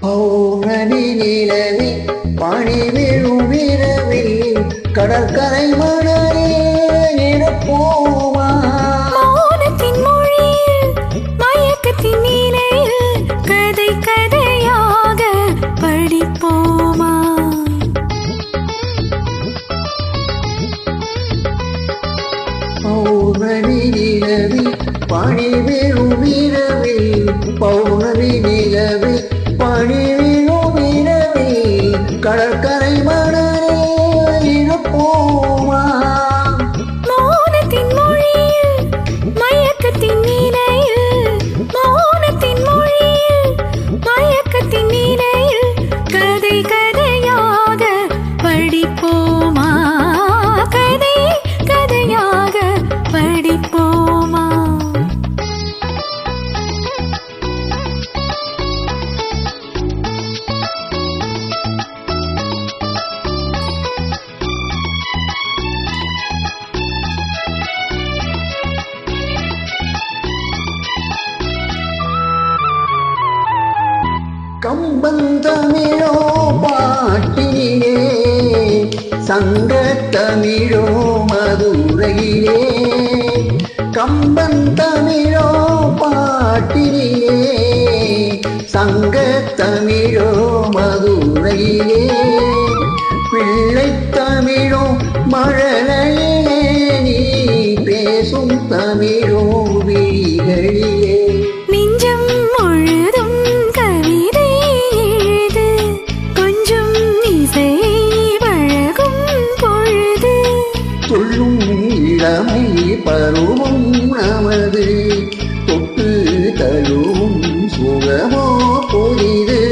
பௌர்ணமி நிலவி பணி விழும் இரவில் கடற்கரை மணலே இருப்போமா மௌனத்தின் மொழியில் மயக்கத்தின் நிலையில் கதை கதையாக படிப்போமா பௌர்ணமி நிலவி பணி விழும் இரவில் பௌர்ணமி நிலவி பணி விழும் இரவில் கடற்கரை கம்பந்தமிழோ பாட்டிலே சங்க தமிழோ மதுரையிலே கம்பன் தமிழோ பாட்டிலே சங்க தமிழோ மதுரையிலே பிள்ளை தமிழோ மழலையிலே நீ பேசும் தமிழோ நமது தொட்டு தழுவும் சுகமோ புதிது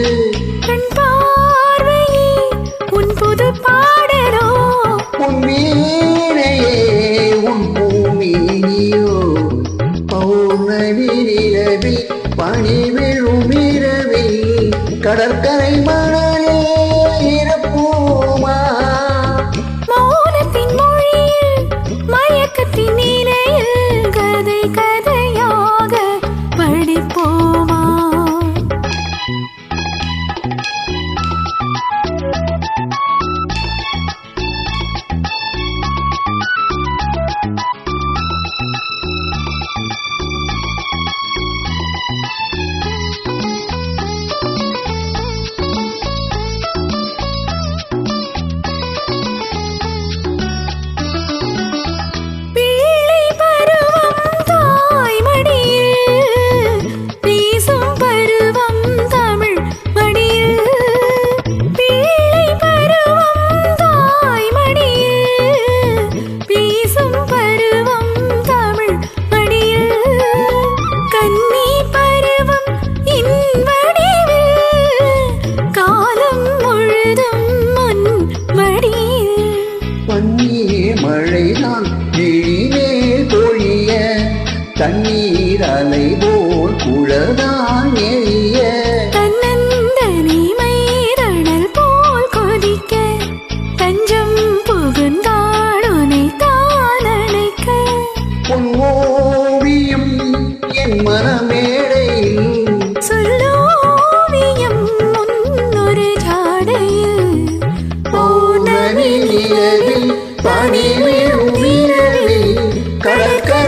உன் புது பாடலோ. உன் வீணையே உன் பூமியோ பௌர்ணமி நிலவில் பனி விழும் இரவில் கடற்கரை மணலே. பன்னீர் மழைதான் விழிமே பொழிய தண்ணீர் Let it go.